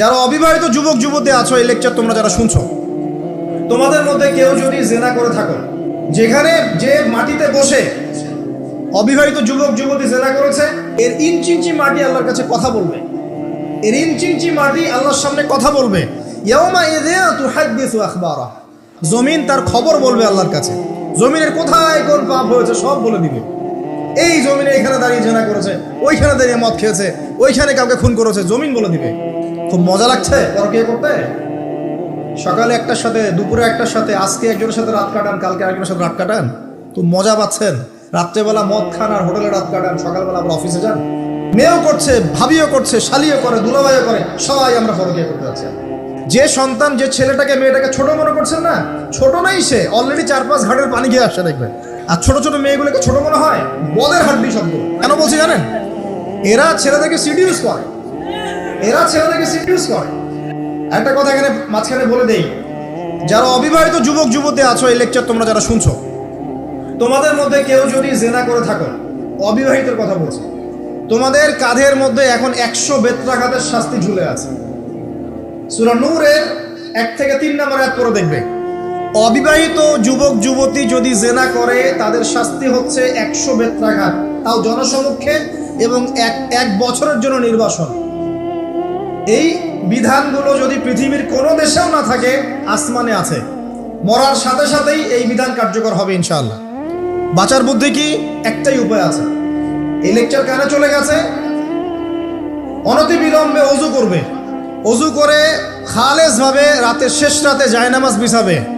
যারা অবিবাহিত যুবক, যুবতী আছো, এই লেকচার তোমরা যারা শুনছো, তোমাদের মধ্যে কেউ যদি জেনা করে থাকো, যেখানে যে মাটিতে বসে অবিবাহিত যুবক, যুবতী জেনা করেছে, এর ইঞ্চি ইঞ্চি মাটি আল্লাহর কাছে কথা বলবে। এর ইঞ্চি ইঞ্চি মাটি আল্লাহর সামনে কথা বলবে। জমিন তার খবর বলবে আল্লাহর কাছে। জমিনের কোথায় কোন পাপ হয়েছে সব বলে দিবে। এই জমিনে এখানে দাঁড়িয়ে জেনা করেছে, ওইখানে দাঁড়িয়ে মদ খেয়েছে, ওইখানে কাউকে খুন করেছে, জমিন বলে দিবে। খুব মজা লাগছে? পরকিয়া করতে? সকালে একটার সাথে, দুপুরে একটার সাথে, আজকে একজনের সাথে রাত কাটান, কালকে আরেকজনের সাথে রাত কাটান? খুব মজা পাচ্ছেন। রাত্রেবেলা মদ খান আর হোটেলে রাত কাটান, সকালবেলা আবার অফিসে যান। মেয়েও করছে, ভাবিও করছে, শালিও করে, দুলাভাইও করে, সবাই আমরা পরকিয়া করতে যাচ্ছি। যে সন্তান, যে ছেলেটাকে, মেয়েটাকে ছোট মনে করছেন না? ছোট নাই সে অলরেডি চার পাঁচ ঘাটের পানি খেয়ে আসছে, দেখবেন। আর ছোট ছোট মেয়েগুলোকে ছোট মনে হয়? বদের হাড্ডি শব্দ। কেন বলছি জানেন? এরা ছেলেদেরকে সিডিউস করে। এরা ছেলেদেরকে সিডিউস করে। একটা কথা এখানে মাঝখানে বলে দেই। যারা অবিবাহিত যুবক, যুবতী আছো এই লেকচার তোমরা যারা শুনছো, তোমাদের মধ্যে কেউ যদি জেনা করে থাকো, অবিবাহিতের কথা বলছি, তোমাদের কাঁধের মধ্যে এখন একশো বেত্রাঘাতের শাস্তি ঝুলে আছে। সুরা নূরের এক থেকে তিন নম্বর এক করে দেখবে। অবিবাহিত যুবক, যুবতী যদি জেনা করে, তাদের শাস্তি হচ্ছে একশো বেত্রাঘাত। তাও জনসমক্ষে এবং এক এক বছরের জন্য নির্বাসন। এই বিধানগুলো যদি পৃথিবীর কোনো দেশেও না থাকে, আসমানে আছে। মরার সাথে সাথেই এই বিধান কার্যকর হবে ইনশাআল্লাহ। বাঁচার বুদ্ধি কি? একটাই উপায় আছে। এই লেকচার কানে চলে গেছে অনতি বিলম্বে অজু করবে। অজু করে খালেজ ভাবে রাতের শেষ রাতে জায়নামাজ বিছাবে।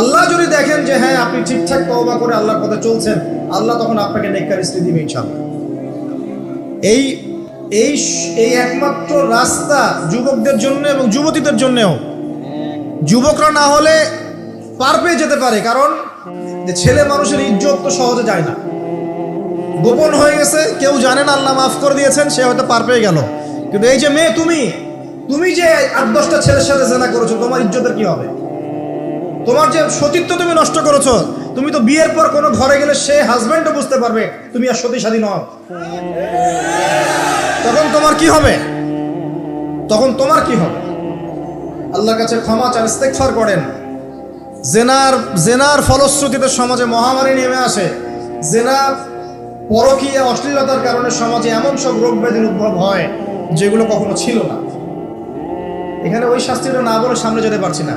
আল্লাহ যদি দেখেন যে হ্যাঁ আপনি ঠিকঠাক তওবা করে আল্লাহর পথে চলছেন, আল্লাহ তখন আপনাকে নেককার স্ত্রী দিবে এই এই এই একমাত্র রাস্তা যুবকদের জন্য এবং যুবতীদের জন্যও। যুবকরা না হলে পার পেয়ে যেতে পারে, কারণ ছেলে মানুষের ইজ্জত তো সহজে যায় না। গোপন হয়ে গেছে, কেউ জানে না, আল্লাহ মাফ করে দিয়েছেন, সে হয়তো পার পেয়ে গেল। কিন্তু এই যে মেয়ে তুমি তুমি যে আট দশটা ছেলের সাথে জেনা করেছ, তোমার ইজ্জতের কি হবে? তোমার যে সতীত্ব তুমি নষ্ট করেছ, তুমি তো বিয়ের পর কোনো ঘরে গেলে সে হাজব্যান্ডও বুঝতে পারবে, তুমি আর সতী স্বাধীন হও তখন তোমার কি হবে? তখন তোমার কি হবে? আল্লাহর কাছে ক্ষমা চান ইস্তেকফার করেন। জেনার জেনার ফলশ্রুতিতে সমাজে মহামারী নেমে আসে। জেনা পরকীয় অশ্লীলতার কারণে সমাজে এমন সব রোগ ব্যাধির উদ্ভব হয়, যেগুলো কখনো ছিল না। এখানে ওই শাস্তিটা না বলে সামনে যেতে পারছি না।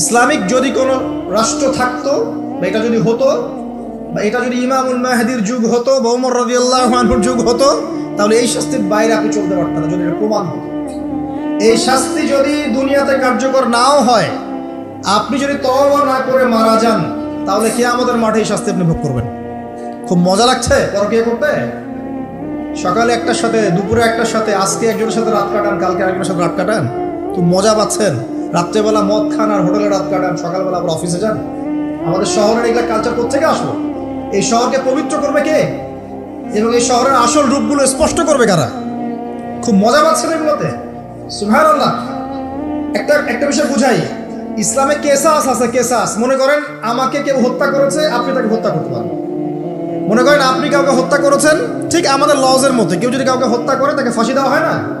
ইসলামিক যদি কোনো রাষ্ট্র থাকতো, বা এটা যদি হতো, বা এটা যদি ইমামুল মাহাদির যুগ হতো, বা উমর রবি আল্লাহর যুগ হতো, তাহলে এই শাস্তির বাইরে আপনি চলতে পারতেন না, যদি এটা প্রমাণ হতো। এই শাস্তি যদি দুনিয়াতে কার্যকর নাও হয়, আপনি যদি তওবা না করে মারা যান, তাহলে কে আমাদের মাঠে এই শাস্তি আপনি ভোগ করবেন। খুব মজা লাগছে? পরকিয়া করতে? সকালে একটার সাথে, দুপুরে একটার সাথে, আজকে একজনের সাথে রাত কাটান, কালকে আরেকজনের সাথে রাত কাটান? খুব মজা পাচ্ছেন। রাত্রেবেলা মদ খান আর হোটেলে রাত কাটান, সকালবেলা আবার অফিসে যান। আমাদের শহরের এগুলা কালচার কোথেকে আসলো? এই শহরকে পবিত্র করবে কে? এবং এই শহরের আসল রূপগুলো স্পষ্ট করবে কারা? খুব মজা পাচ্ছেন এগুলোতে? সুভার আল্লাহ একটা একটা বিষয় বুঝাই। ইসলামে কেসাস আছে, কেসাস। মনে করেন আমাকে কেউ হত্যা করেছে, আপনি তাকে হত্যা করতে পারেন। মনে করেন আপনি কাউকে হত্যা করেছেন, ঠিক আমাদের লজের মধ্যে। কেউ যদি কাউকে হত্যা করে, তাকে ফাঁসি দেওয়া হয় না?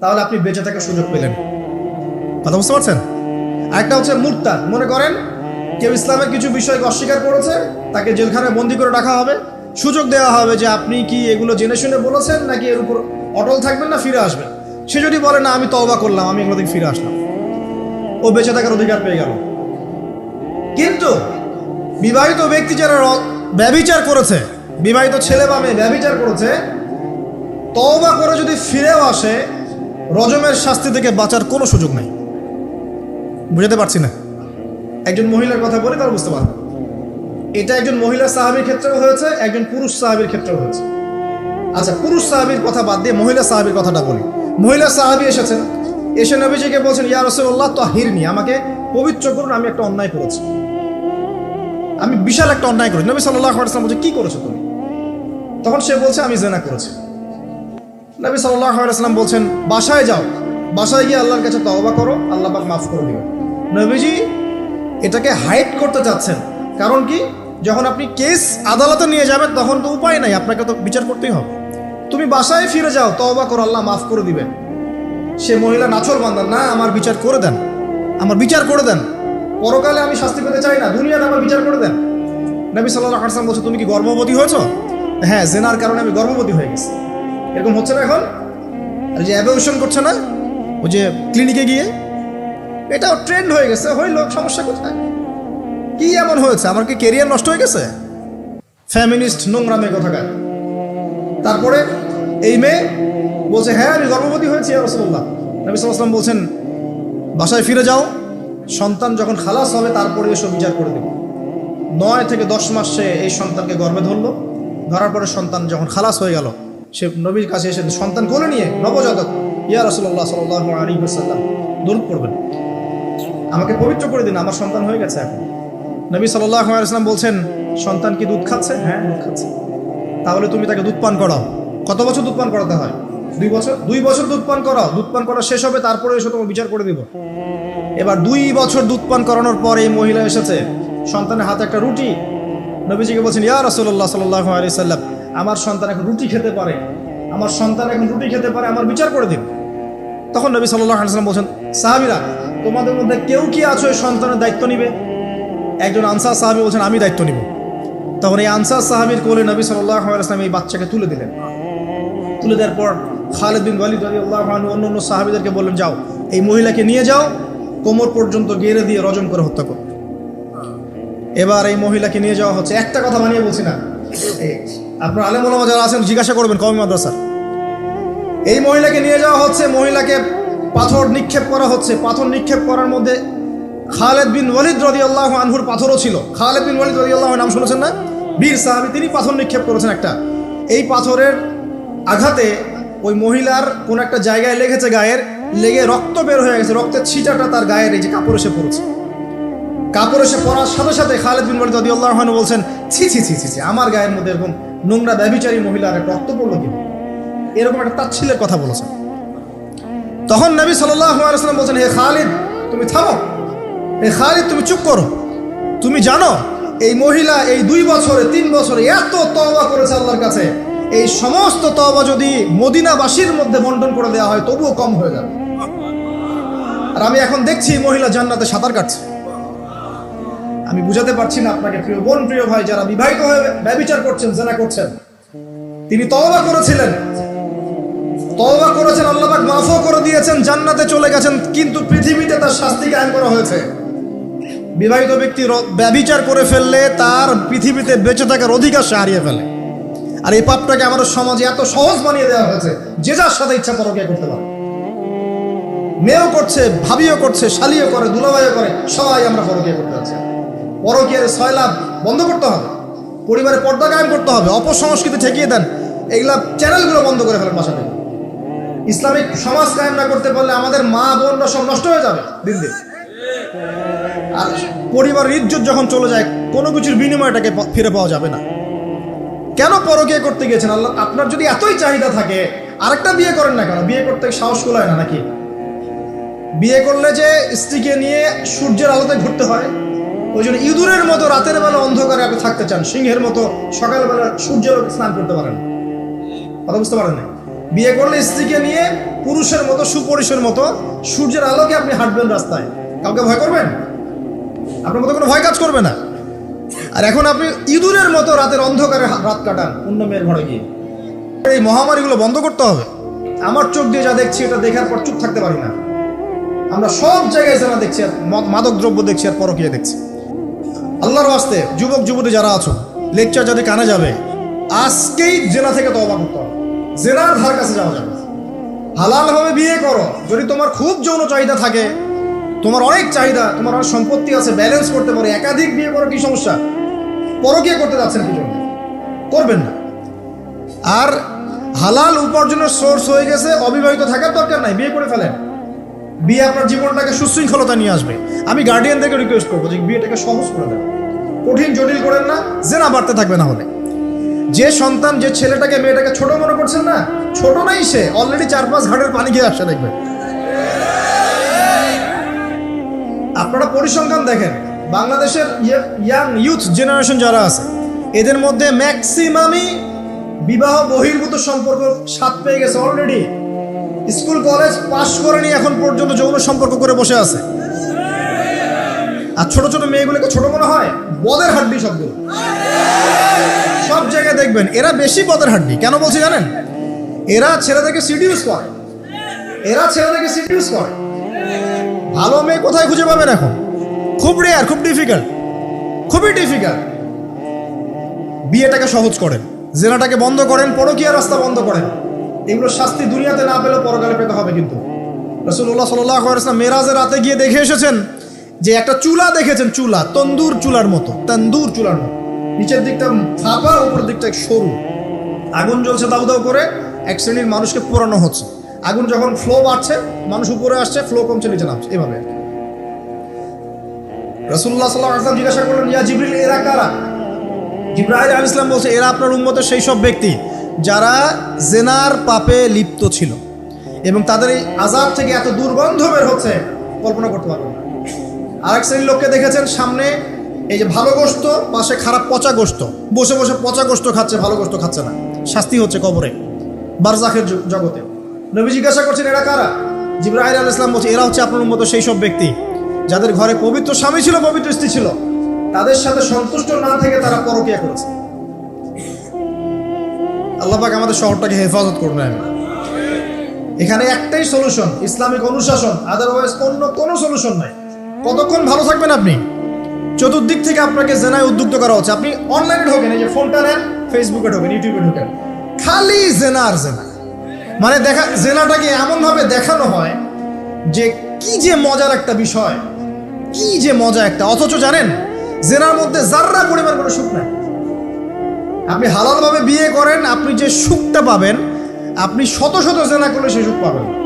তাহলে আপনি বেঁচে থাকার সুযোগ পেলেন। কথা বুঝতে পারছেন? আরেকটা হচ্ছে মুরতাদ। মনে করেন, কেউ ইসলামের কিছু বিষয়কে অস্বীকার করেছে, তাকে জেলখানায় বন্দি করে রাখা হবে। সুযোগ দেওয়া হবে যে আপনি কি এগুলো জেনে শুনে বলেছেন, নাকি এর উপর অটল থাকবেন না, ফিরে আসবেন? সে যদি বলে, না, আমি তওবা করলাম, আমি এগুলো থেকে ফিরে আসলাম। ও বেঁচে থাকার অধিকার পেয়ে গেল। কিন্তু বিবাহিত ব্যক্তি যারা র- ব্যভিচার করেছে, বিবাহিত ছেলে বা মেয়ে ব্যভিচার করেছে, তওবা করে যদি ফিরেও আসে রজমের শাস্তি থেকে বাঁচার কোনো সুযোগ নেই। বুঝাতে পারছি না। একজন মহিলার কথা বলি তার বুঝতে পারবে। এটা একজন মহিলা সাহাবির ক্ষেত্রেও হয়েছে, একজন পুরুষ সাহাবির ক্ষেত্রেও হয়েছে। আচ্ছা পুরুষ সাহাবির কথা বাদ দিয়ে মহিলা সাহাবির কথাটা বলি। মহিলা সাহাবি এসেছেন, এসে নবীজিকে বলছেন, ইয়া রসুল্লাহ তো হিরনি আমাকে পবিত্র করুন, আমি একটা অন্যায় করেছি। আমি বিশাল একটা অন্যায় করেছি। নবী সাল্লাহ বলছে, কি করেছ তুমি? তখন সে বলছে, আমি জেনা করেছি। নবী আলাইসাল্লাম বলছেন, বাসায় যাও। বাসায় গিয়ে আল্লাহর কাছে তওবা করো, আল্লাহ পাক মাফ করে দিবেন। নবীজি এটাকে হাইড করতে চাচ্ছেন। কারণ কি? যখন আপনি কেস আদালতে নিয়ে যাবেন, তখন তো উপায় নাই, আপনাকে তো বিচার করতেই হবে। তুমি বাসায় ফিরে যাও, তওবা করো, আল্লাহ মাফ করে দিবেন। সে মহিলা নাচর বান্দান না, আমার বিচার করে দেন। আমার বিচার করে দেন। পরকালে আমি শাস্তি পেতে চাই না, দুনিয়াতে আমার বিচার করে দেন। নবী সাল্লাহ হাসান বলছে, তুমি কি গর্ভবতী হয়েছো? হ্যাঁ জেনার কারণে আমি গর্ভবতী হয়ে গেছি। এরকম হচ্ছে না এখন? আর যে অ্যাবিউশন করছে না ওই যে ক্লিনিকে গিয়ে, এটাও ট্রেন্ড হয়ে গেছে। হইল, সমস্যা কোথায়? কি এমন হয়েছে? আমার কি কেরিয়ার নষ্ট হয়ে গেছে? ফ্যামিনিস্ট নোংরা মেয়ে কোথাকার। তারপরে এই মেয়ে বলছে হ্যাঁ আমি গর্ভবতী হয়েছি রসল্লাহ নবী সাল্লাম বলছেন, বাসায় ফিরে যাও, সন্তান যখন খালাস হবে, তারপরে এসব বিচার করে দেব। নয় থেকে দশ মাসে এই সন্তানকে গর্ভে ধরলো। ধরার পরে সন্তান যখন খালাস হয়ে গেল সে নবীর কাছে এসে সন্তান কোলে নিয়ে নবজাতক, ইয়া রসল্লাহ সাল্লাহ আলী সাল্লাম দূর করবেন আমাকে পবিত্র করে দিন, আমার সন্তান হয়ে গেছে এখন। নবী আলাইসলাম বলছেন, সন্তান কি দুধ খাচ্ছে? হ্যাঁ দুধ খাচ্ছে। তাহলে তুমি তাকে দুধ পান করাও। কত বছর দুধ পান করাতে হয়? দুই বছর? দুই বছর দুধ পান করাও। দুধ পান করা শেষ হবে, তারপরে এসে তোমার বিচার করে দিব। এবার দুই বছর দুধ পান করানোর পর এই মহিলা এসেছে। সন্তানের হাতে একটা রুটি। নবীজিকে বলছেন, ইয়া রসল্লাহ সাল্লাহ আলি সাল্লাম আমার সন্তান এখন রুটি খেতে পারে, আমার সন্তান এখন রুটি খেতে পারে, আমার বিচার করে দিন তখন নবী আলাইসাল্লাম বলছেন, সাহাবিরা, তোমাদের মধ্যে কেউ কি আছো এই সন্তানের দায়িত্ব নিবে? একজন আনসার সাহাবি বলছেন, আমি দায়িত্ব নিব। তখন এই আনসার সাহাবির কোলে নবী আলাইসলাম এই বাচ্চাকে তুলে দিলেন। তুলে দেওয়ার পর খালেদ বিন ওয়ালিদ আলী আল্লাহ অন্য অন্য সাহাবিদেরকে বললেন, যাও, এই মহিলাকে নিয়ে যাও, কোমর পর্যন্ত গেড়ে দিয়ে রজম করে হত্যা করো। এবার এই মহিলাকে নিয়ে যাওয়া হচ্ছে। একটা কথা বানিয়ে বলছি না। আপনার আলেমুলামা যারা আছেন, জিজ্ঞাসা করবেন কমি মাদ্রাসার। এই মহিলাকে নিয়ে যাওয়া হচ্ছে, মহিলাকে পাথর নিক্ষেপ করা হচ্ছে। পাথর নিক্ষেপ করার মধ্যে খালেদ বিন ওয়ালিদ রদি আল্লাহ আনহুর পাথরও ছিল। খালেদ বিন ওয়ালিদ রদি আল্লাহ নাম শুনেছেন না? বীর সাহাবি, তিনি পাথর নিক্ষেপ করেছেন একটা। এই পাথরের আঘাতে ওই মহিলার কোন একটা জায়গায় লেগেছে গায়ের, লেগে রক্ত বের হয়ে গেছে। রক্তের ছিটাটা তার গায়ের, এই যে কাপড় এসে পড়েছে কাপড় এসে পরার সাথে সাথে খালেদ বিন ওয়ালিদ রদি আল্লাহ বলছেন ছি ছি ছি ছি, আমার গায়ের মধ্যে এরকম নোংরা ব্যভিচারী মহিলার রক্ত পড়ল কি এরকম একটা তাচ্ছিলের কথা বলেছেন তখন নবী সাল্লাম বলছেন, হে খালিদ, তুমি থামো। হে খালিদ, তুমি চুপ করো। তুমি জানো, এই মহিলা এই দুই বছরে, তিন বছরে এত তওবা করেছে আল্লাহর কাছে। এই সমস্ত তওবা যদি মদিনাবাসীর মধ্যে বন্টন করে দেওয়া হয়, তবুও কম হয়ে যাবে। আর আমি এখন দেখছি মহিলা জান্নাতে সাঁতার কাটছে। আমি বুঝাতে পারছি না আপনাকে, প্রিয় বোন, প্রিয় ভাই, যারা বিবাহিত হয়ে ব্যবিচার করছেন, জেনা করছেন। তিনি তওবা করেছিলেন। তওবা করেছেন আল্লাহ পাক মাফও করে দিয়েছেন, জান্নাতে চলে গেছেন, কিন্তু পৃথিবীতে তার শাস্তি কায়েম করা হয়েছে। বিবাহিত ব্যক্তি র- ব্যভিচার করে ফেললে তার পৃথিবীতে বেঁচে থাকার অধিকার সে হারিয়ে ফেলে। আর এই পাপটাকে আমাদের সমাজে এত সহজ বানিয়ে দেওয়া হয়েছে, যে যার সাথে ইচ্ছা পরকিয়া করতে পারে। মেয়েও করছে, ভাবিও করছে, শালিও করে, দুলাভাইও করে, সবাই আমরা পরকিয়া করতে যাচ্ছি পরকিয়ার ছয় লাভ বন্ধ করতে হবে। পরিবারে পর্দা কায়েম করতে হবে, অপসংস্কৃতি ঠেকিয়ে দেন। এইগুলা চ্যানেলগুলো বন্ধ করে ফেলেন বাসা থেকে ইসলামিক সমাজ কায়েম না করতে পারলে আমাদের মা বোনরা সব নষ্ট হয়ে যাবে দিন দিন। আর পরিবারের ইজ্জত যখন চলে যায়, কোনো কিছুর বিনিময়টাকে ফিরে পাওয়া যাবে না। কেন পরকিয়া করতে গেছেন আল্লাহ, আপনার যদি এতই চাহিদা থাকে, আরেকটা বিয়ে করেন না কেন? বিয়ে করতে সাহস কুলায় না নাকি? বিয়ে করলে যে স্ত্রীকে নিয়ে সূর্যের আলোতে ঘুরতে হয় ওই জন্য ইঁদুরের মতো রাতের বেলা অন্ধকারে আপনি থাকতে চান, সিংহের মতো সকালবেলা সূর্যের স্নান করতে পারেন। কথা বুঝতে পারেন বিয়ে করলে স্ত্রীকে নিয়ে পুরুষের মতো সুপুরুষের মতো সূর্যের আলোকে আপনি হাঁটবেন রাস্তায়। কাউকে ভয় করবেন? আপনার মতো কোনো ভয় কাজ করবে না। আর এখন আপনি ইঁদুরের মতো রাতের অন্ধকারে রাত কাটান, অন্য মেয়ের ঘরে গিয়ে। এই মহামারীগুলো বন্ধ করতে হবে। আমার চোখ দিয়ে যা দেখছি, এটা দেখার পর চুপ থাকতে পারি না। আমরা সব জায়গায় জানা দেখছি মাদক দ্রব্য দেখছি আর পরকীয় দেখছি। আল্লাহর ওয়াস্তে যুবক, যুবতী যারা আছো লেকচার যাদের কানে যাবে, আজকেই জেনা থেকে তবা করতে হবে। জেনার ধার কাছে যাওয়া যাবে। হালালভাবে বিয়ে করো। যদি তোমার খুব যৌন চাহিদা থাকে, তোমার অনেক চাহিদা, তোমার অনেক সম্পত্তি আছে ব্যালেন্স করতে পারো, একাধিক বিয়ে করো, কি সমস্যা? পরকীয়া করতে যাচ্ছেন কি জন্য? করবেন না। আর হালাল উপার্জনের সোর্স হয়ে গেছে, অবিবাহিত থাকার দরকার নাই, বিয়ে করে ফেলেন। বিয়ে আপনার জীবনটাকে সুশৃঙ্খলতা নিয়ে আসবে। আমি গার্ডিয়ানদেরকে রিকোয়েস্ট করব যে বিয়েটাকে সহজ করে দেন। কঠিন, জটিল করেন না, জেনা বাড়তে থাকবে না হলে। যে সন্তান, যে ছেলেটাকে, মেয়েটাকে ছোট মনে করছেন না, ছোট নাই সে অলরেডি চার পাঁচ ঘাটের পানি খেয়ে আসছে দেখবে আপনারা পরিসংখ্যান দেখেন, বাংলাদেশের ইয়াং ইউথ জেনারেশন যারা আছে, এদের মধ্যে ম্যাক্সিমামই বিবাহ বহির্ভূত সম্পর্ক স্বাদ পেয়ে গেছে অলরেডি স্কুল, কলেজ পাশ করেনি, এখন পর্যন্ত যৌন সম্পর্ক করে বসে আছে। আর ছোট ছোট মেয়েগুলোকে ছোট মনে হয়? বদের হাড্ডি সবগুলো সব জায়গায় দেখবেন, এরা বেশি বদের হাড্ডি। কেন বলছি জানেন? এরা ছেলেদেরকে সিডিউস করে। এরা ছেলেদেরকে সিডিউস করে। ভালো মেয়ে কোথায় খুঁজে পাবেন এখন? খুব রেয়ার খুব ডিফিকাল্ট খুবই ডিফিকাল্ট বিয়েটাকে সহজ করেন। জেনাটাকে বন্ধ করেন, পরকীয়া রাস্তা বন্ধ করেন। এগুলো শাস্তি দুনিয়াতে না পেলেও পরকালে পেতে হবে কিন্তু। রসুল্লাহ সাল্লাম মেরাজের রাতে গিয়ে দেখে এসেছেন যে একটা চুলা দেখেছেন, চুলা, তন্দুর চুলার মতো, তন্দুর চুলার মতো। নিচের দিকটা ফাঁপা উপর দিকটা সরু। আগুন জ্বলছে দাউ দাউ করে, এক শ্রেণির মানুষকে পোড়ানো হচ্ছে। আগুন যখন ফ্লো বাড়ছে, মানুষ উপরে আসছে ফ্লো কমছে, নিচে নামছে, এভাবে রসুল্লাহ সাল্লাহ আসলাম জিজ্ঞাসা করলেন, ইয়া জিবরিল, এরা কারা? জিব্রাহিল আল ইসলাম বলছে, এরা আপনার উন্মতের সেই সব ব্যক্তি যারা জেনার পাপে লিপ্ত ছিল এবং তাদের এই আজাব থেকে এত দুর্গন্ধ বের হচ্ছে, কল্পনা করতে পারবেন আরেক শ্রেণির লোককে দেখেছেন সামনে, এই যে ভালো গোস্ত পাশে খারাপ পচা গোস্ত বসে বসে পচা গোস্ত খাচ্ছে, ভালো গোস্ত খাচ্ছে না। শাস্তি হচ্ছে কবরে, বারজাখের জগতে। নবী জিজ্ঞাসা করছেন, এরা কারা? জিব্রাহিল আল ইসলাম বলছে এরা হচ্ছে আপনার মতো সেই সব ব্যক্তি। যাদের ঘরে পবিত্র স্বামী ছিল, পবিত্র স্ত্রী ছিল। তাদের সাথে সন্তুষ্ট না থেকে তারা পরকিয়া করেছে। আল্লাহ পাক আমাদের শহরটাকে হেফাজত করবেন আমি এখানে একটাই সলিউশন ইসলামিক অনুশাসন। আদারওয়াইজ অন্য কোনো সলিউশন নাই। কতক্ষণ ভালো থাকবেন আপনি? চতুর্দিক থেকে আপনাকে জেনায় উদ্যুক্ত করা হচ্ছে। আপনি অনলাইনে ঢোকেন, এই যে ফোনটা নেন ফেসবুকে ঢোকেন ইউটিউবে ঢোকেন। খালি জেনার জেনা। মানে দেখা, জেনাটাকে এমনভাবে দেখানো হয় যে কি যে মজার একটা বিষয়, কি যে মজা একটা। অথচ জানেন, জেনার মধ্যে যার্রা পরিমাণ কোনো সুখ নাই। আপনি হালালভাবে বিয়ে করেন, আপনি যে সুখটা পাবেন, আপনি শত শত জেনা করলে সেই সুখ পাবেন।